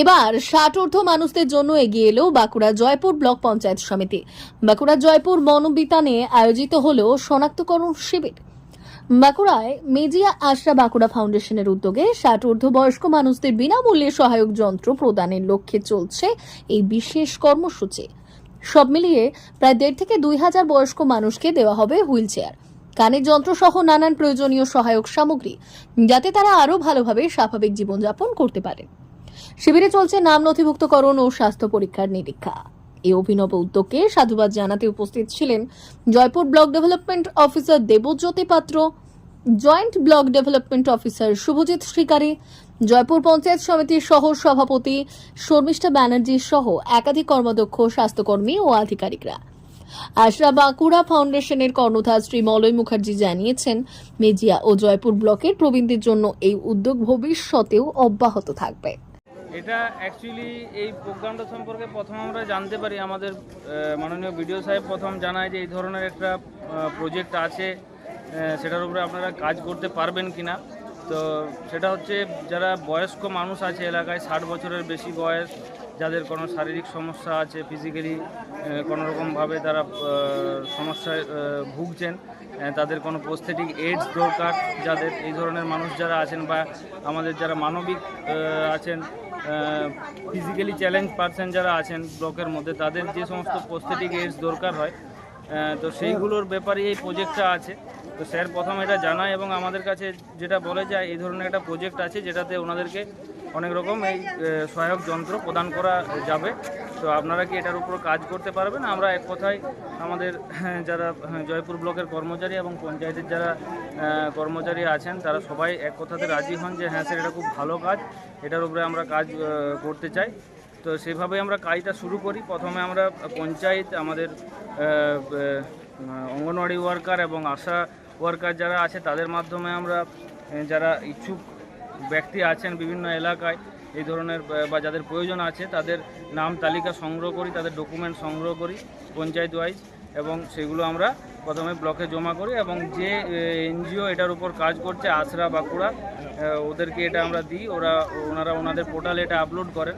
এবার ষাট ঊর্ধ্ব মানুষদের জন্য এগিয়ে এলো বাঁকুড়া জয়পুর ব্লক পঞ্চায়েত সমিতি। বাঁকুড়া জয়পুর মনোবিতানে আয়োজিত হল শনাক্তকরণ শিবির। বাঁকুড়ায় মেজিয়া আশরা বাঁকুড়া ফাউন্ডেশনের উদ্যোগে ষাট বয়স্ক মানুষদের বিনামূল্যে সহায়ক যন্ত্র প্রদানের লক্ষ্যে চলছে এই বিশেষ কর্মসূচি। সব মিলিয়ে প্রায় দেড় থেকে দুই হাজার বয়স্ক মানুষকে দেওয়া হবে হুইল চেয়ার। কানের যন্ত্র সহ নানান প্রয়োজনীয় সহায়ক সামগ্রী, যাতে তারা আরও ভালোভাবে স্বাভাবিক জীবনযাপন করতে পারে। শিবিরে চলছে নাম নথিভুক্তকরণ ও স্বাস্থ্য পরীক্ষার নিরীক্ষা। এই অভিনব উদ্যোগকে সাধুবাদ জানাতে উপস্থিত ছিলেন Jaipur block development officer Debjyoti Patra, joint block development officer Subhajit Srikari, Jaipur panchayat সমিতির সহ সভাপতি শর্মিষ্ঠা ব্যানার্জি সহ একাধিক কর্মদক্ষ স্বাস্থ্যকর্মী ও আধিকারিকরা। আশরা বাঁকুড়া ফাউন্ডেশনের কর্ণধার শ্রী মলয় মুখার্জি জানিয়েছেন, মেজিয়া ও জয়পুর ব্লকের প্রবীণদের জন্য এই উদ্যোগ ভবিষ্যতেও অব্যাহত থাকবে। এটা অ্যাকচুয়ালি এই প্রোগ্রামটা সম্পর্কে প্রথম আমরা জানতে পারি। আমাদের মাননীয় বিডিও সাহেব প্রথম জানায় যে এই ধরনের একটা প্রজেক্ট আছে সেটার উপরে আপনারা কাজ করতে পারবেন কি না তো সেটা হচ্ছে যারা বয়স্ক মানুষ আছে এলাকায়, ষাট বছরের বেশি বয়স যাদের কোনো শারীরিক সমস্যা আছে ফিজিক্যালি কোনোরকমভাবে তারা সমস্যায় ভুগছেন তাদের কোনো প্রস্থেটিক এইডস দরকার। যাদের এই ধরনের মানুষ যারা আছেন বা আমাদের যারা মানবিক আছেন ফিজিক্যালি চ্যালেঞ্জ পার্সন যারা আছেন ব্লকের মধ্যে, তাদের যে সমস্ত প্রস্থেটিক এইডস দরকার হয় তো সেইগুলোর ব্যাপারে এই প্রজেক্টটা আছে। তো স্যার প্রথম এটা জানায় এবং আমাদের কাছে যেটা বলে যায় এই ধরনের একটা প্রজেক্ট আছে যেটাতে ওনাদেরকে অনেক রকম এই সহায়ক যন্ত্র প্রদান করা যাবে। তো আপনারা কি এটার উপর কাজ করতে পারবেন? আমরা এক কথায় আমাদের যারা হ্যাঁ, জয়পুর ব্লকের কর্মচারী এবং পঞ্চায়েতের যারা কর্মচারী আছেন তারা সবাই এক কথাতে রাজি হন যে হ্যাঁ স্যার এটা খুব ভালো কাজ। এটার উপরে আমরা কাজ করতে চাই। তো সেভাবে আমরা কাজটা শুরু করি। প্রথমে আমরা পঞ্চায়েত, আমাদের অঙ্গনওয়াড়ি ওয়ার্কার এবং আশা ওয়ার্কার যারা আছে, তাদের মাধ্যমে আমরা যারা ইচ্ছুক ব্যক্তি আছেন বিভিন্ন এলাকায়, এই ধরনের, বা যাদের প্রয়োজন আছে, তাদের নাম তালিকা সংগ্রহ করি, তাদের ডকুমেন্ট সংগ্রহ করি পঞ্চায়েত ওয়াইজ এবং সেগুলো আমরা প্রথমে ব্লকে জমা করি এবং যে এনজিও এটার উপর কাজ করছে আশরা বাঁকুড়া ওদেরকে এটা আমরা দিই। ওরা, ওনারা ওনাদের পোর্টালে এটা আপলোড করেন।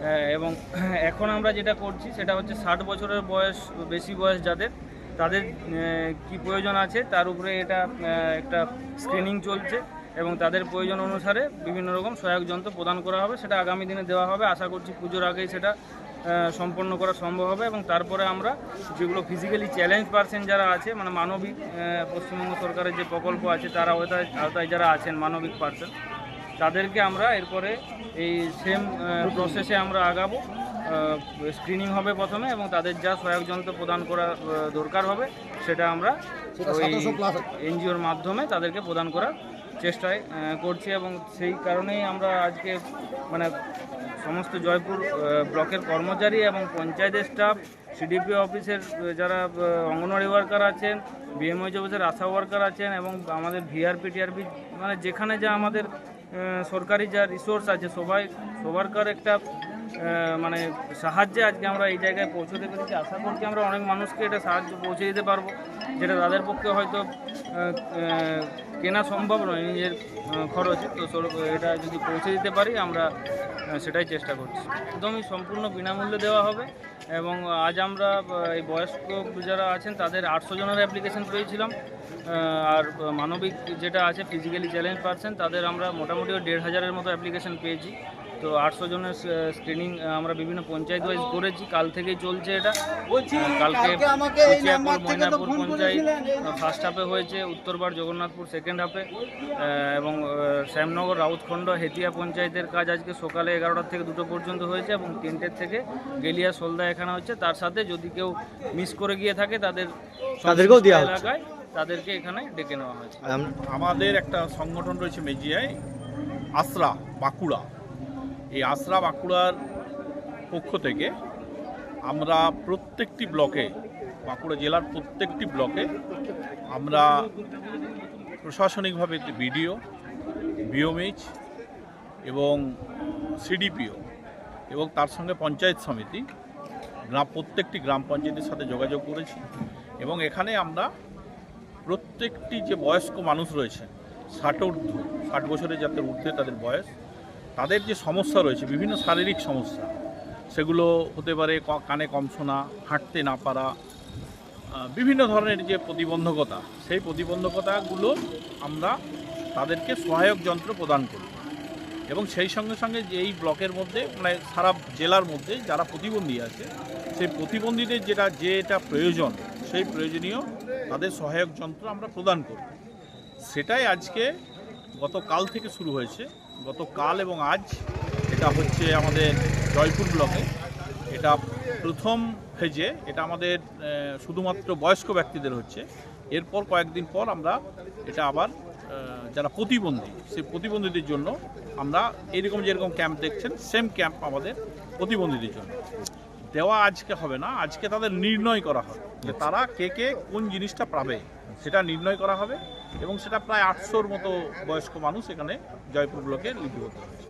আহ, এবং এখন আমরা যেটা করছি সেটা হচ্ছে ষাট বছরের বয়স বেশি বয়স যাদের তাদের কি প্রয়োজন আছে তার উপরে এটা একটা স্ক্রিনিং চলছে এবং তাদের প্রয়োজন অনুসারে বিভিন্ন রকম সহায়ক যন্ত্র প্রদান করা হবে সেটা আগামী দিনে দেওয়া হবে। আশা করছি পুজোর আগেই সেটা সম্পন্ন করা সম্ভব হবে এবং তারপরে আমরা যেগুলো ফিজিক্যালি চ্যালেঞ্জ পার্সন যারা আছে মানে মানবিক পশ্চিমবঙ্গ সরকারের যে প্রকল্প আছে তারা আওতায় যারা আছেন মানবিক পার্সন তাদেরকে আমরা এরপরে এই সেম প্রসেসে আমরা আগাবো স্ক্রিনিং হবে প্রথমে এবং তাদের যা সহায়ক যন্ত্র প্রদান করা দরকার হবে সেটা আমরা ওই এনজিওর মাধ্যমে তাদেরকে প্রদান করার চেষ্টায় করছি এবং সেই কারণেই আমরা আজকে মানে সমস্ত জয়পুর ব্লকের কর্মচারী এবং পঞ্চায়েতের স্টাফ সিডিপি অফিসের যারা অঙ্গনওয়াড়ি ওয়ার্কার আছেন বিএমওইচ অফিসের আশা ওয়ার্কার আছেন এবং আমাদের ভিআরপি টিআরপি মানে যেখানে যা আমাদের সরকারি যা রিসোর্স আছে, সবাই সবারকার একটা মানে সাহায্যে আজকে আমরা এই জায়গায় পৌঁছতে পেরেছি। আশা করছি আমরা অনেক মানুষকে এটা সাহায্য পৌঁছে দিতে পারব। যেটা তাদের পক্ষে হয়তো কেনা সম্ভব নয় নিজের খরচে। তো এটা যদি পৌঁছে দিতে পারি, আমরা সেটাই চেষ্টা করছি। একদমই সম্পূর্ণ বিনামূল্যে দেওয়া হবে এবং আজ আমরা এই বয়স্ক যারা আছেন, তাদের আটশো জনের অ্যাপ্লিকেশন পেয়েছিলাম। আর মানবিক যেটা আছে ফিজিক্যালি চ্যালেঞ্জ পার্সন তাদের আমরা মোটামুটি ওই দেড় হাজারের মতো অ্যাপ্লিকেশন পেয়েছি। তো আটশো জনের স্ক্রিনিং আমরা বিভিন্ন পঞ্চায়েত ওয়াইজ করেছি। কাল থেকেই চলছে এটা। কালকে কুচিয়াপুর ময়নাপুর পঞ্চায়েত। ফার্স্ট হাফে হয়েছে উত্তরবার জগন্নাথপুর সেকেন্ড হাফে এবং শ্যামনগর রাউতখণ্ড হেতিয়া পঞ্চায়েতের কাজ আজকে সকালে এগারোটার থেকে দুটো পর্যন্ত হয়েছে এবং তিনটের থেকে গেলিয়া সোলদা এখানে হচ্ছে। তার সাথে যদি কেউ মিস করে গিয়ে থাকে তাদের তাদেরকেও দেওয়া এলাকায় তাদেরকে এখানে ডেকে নেওয়া হয়েছে। আমাদের একটা সংগঠন রয়েছে মেজিয়ায় আশ্রা বাঁকুড়া। এই আশ্রা বাঁকুড়ার পক্ষ থেকে আমরা প্রত্যেকটি ব্লকে বাঁকুড়া জেলার প্রত্যেকটি ব্লকে আমরা প্রশাসনিকভাবে বিডিও বিওমএইচ এবং সিডিপিও এবং তার সঙ্গে পঞ্চায়েত সমিতি গ্রাম প্রত্যেকটি গ্রাম পঞ্চায়েতের সাথে যোগাযোগ করেছি এবং এখানে আমরা প্রত্যেকটি যে বয়স্ক মানুষ রয়েছে, ষাট ঊর্ধ্ব, ষাট বছরের যাদের ঊর্ধ্বে তাদের বয়স, তাদের যে সমস্যা রয়েছে, বিভিন্ন শারীরিক সমস্যা, সেগুলো হতে পারে কানে কম শোনা, হাঁটতে না পারা বিভিন্ন ধরনের যে প্রতিবন্ধকতা, সেই প্রতিবন্ধকতাগুলো আমরা তাদেরকে সহায়ক যন্ত্র প্রদান করি। এবং সেই সঙ্গে সঙ্গে যে এই ব্লকের মধ্যে মানে সারা জেলার মধ্যে যারা প্রতিবন্ধী আছে, সেই প্রতিবন্ধীদের যেটা যেটা প্রয়োজন, সেই প্রয়োজনীয় তাদের সহায়ক যন্ত্র আমরা প্রদান করি সেটাই আজকে গতকাল থেকে শুরু হয়েছে। গতকাল এবং আজ এটা হচ্ছে আমাদের জয়পুর ব্লকে। এটা প্রথম ফেজে, এটা আমাদের শুধুমাত্র বয়স্ক ব্যক্তিদের হচ্ছে। এরপর কয়েকদিন পর আমরা এটা আবার যারা প্রতিবন্ধী, সেই প্রতিবন্ধীদের জন্য আমরা এরকম যেরকম ক্যাম্প দেখছেন, সেম ক্যাম্প আমাদের প্রতিবন্ধীদের জন্য। দেওয়া আজকে হবে না আজকে তাদের নির্ণয় করা হবে যে তারা কে কে কোন জিনিসটা পাবে। সেটা নির্ণয় করা হবে এবং সেটা প্রায় আটশোর মতো বয়স্ক মানুষ এখানে জয়পুর ব্লকে লিপিবদ্ধ হয়েছে।